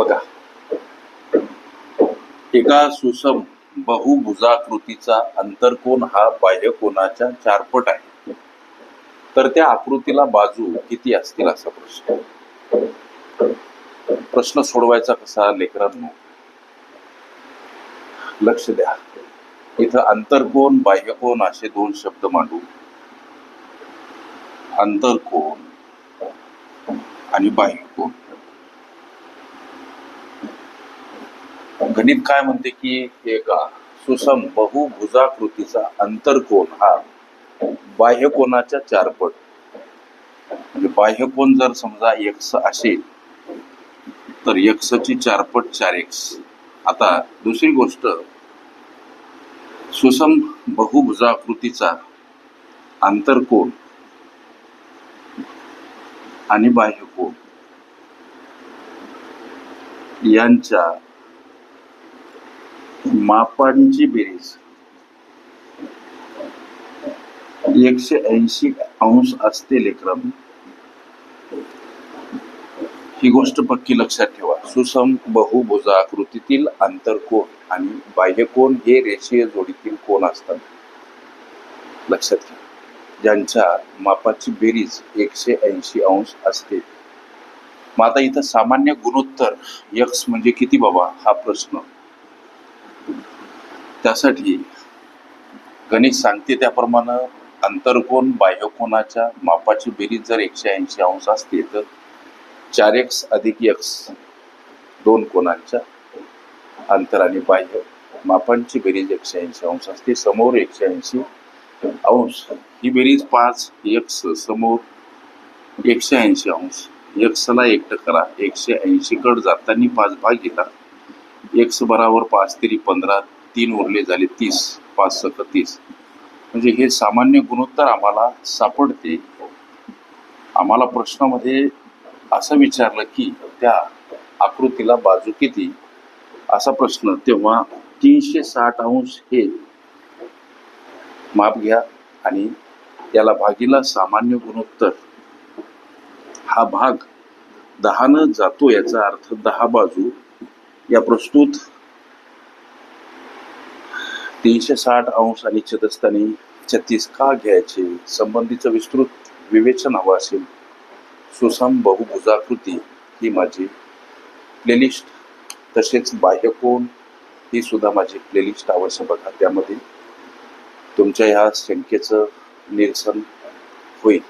बघा. एका सुसम बहुभुजाकृतीचा अंतरकोन हा बाह्यकोनाच्या चारपट आहे. तर त्या आकृतीला बाजू किती असतील असा प्रश्न. प्रश्न सोडवायचा कसा लेकरांनो? लक्ष द्या. इथं अंतरकोन बाह्यकोन असे दोन शब्द मांडू. अंतरकोन आणि बाह्यकोन गणित काय म्हणते की एका सुसम बहुभुजाकृतीचा अंतरकोन हा बाह्यकोनाच्या चारपट. म्हणजे बाह्यकोन जर समजा एक्स असेल तर एक्सची चारपट चार एक्स आता दुसरी गोष्ट सुसम बहुभुजाकृतीचा आंतरकोन आणि बाह्यकोन यांच्या मापांची बेरीज. एकशे ऐंशी अंश असते लेकरम ही गोष्ट पक्की लक्षात ठेवा. सुसम बहुभुजा आकृतीतील आंतरकोण आणि बाह्यकोण हे रेषीय जोडीतील कोण असतात. लक्षात घ्या. ज्यांच्या मापाची बेरीज एकशे ऐंशी अंश असते. मग आता इथं सामान्य गुणोत्तर यक्स म्हणजे किती बाबा? हा प्रश्न. त्यासाठी गणित सांगते त्याप्रमाणे अंतरकोन बाह्यकोनाच्या मापाची बेरीज जर एकशे ऐंशी अंश असते तर चार एक्स अधिक एक्स दोन कोणांच्या अंतर आणि बाह्य मापांची बेरीज एकशे ऐंशी अंश असते. समोर एकशे ऐंशी अंश. ही बेरीज पाच एक्स समोर एकशे ऐंशी अंश. एक्सला एकटं करा एकशे ऐंशी कड जाताना पाच भाग गेला एक्स बराबर पाच तरी पंधरा तीन उरले झाले तीस पाच सक तीस. म्हणजे हे सामान्य गुणोत्तर आम्हाला सापडते. आम्हाला प्रश्नामध्ये असं विचारलं की त्या आकृतीला बाजू किती? असा प्रश्न. तेव्हा तीनशे साठ अंश हे माप घ्या आणि याला भागीला सामान्य गुणोत्तर. हा भाग दहानं जातो याचा अर्थ दहा बाजू. या प्रस्तुत तीनशे साठ अंश आणि छदस्थानी छत्तीस का घ्यायचे संबंधीचं विस्तृत विवेचन हवं असेल. सुसम बहुभुजाकृती ही माझी प्लेलिस्ट तसेच बाह्यकोण ही सुद्धा माझी प्लेलिस्ट आवश्यक बघा. त्यामध्ये तुमच्या ह्या शंकेचं निरसन होईल.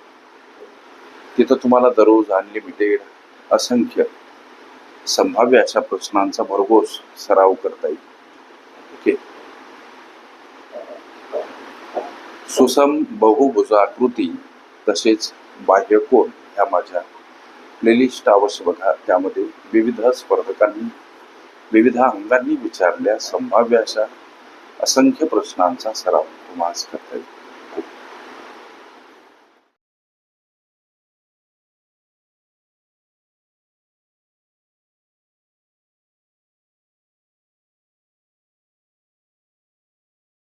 तिथं तुम्हाला दररोज अनलिमिटेड असंख्य संभाव्य अशा प्रश्नांचा भरघोस सराव करता येईल. ओके सुसम बहुभुजाकृती तसेच बाह्यकोन ह्या माझ्या प्लेलिस्ट अवश्य बघा त्यामध्ये विविध स्पर्धकांनी विविध अंगांनी विचारल्या संभाव्य अशा असंख्य प्रश्नांचा सराव तुम्हाला करता येईल.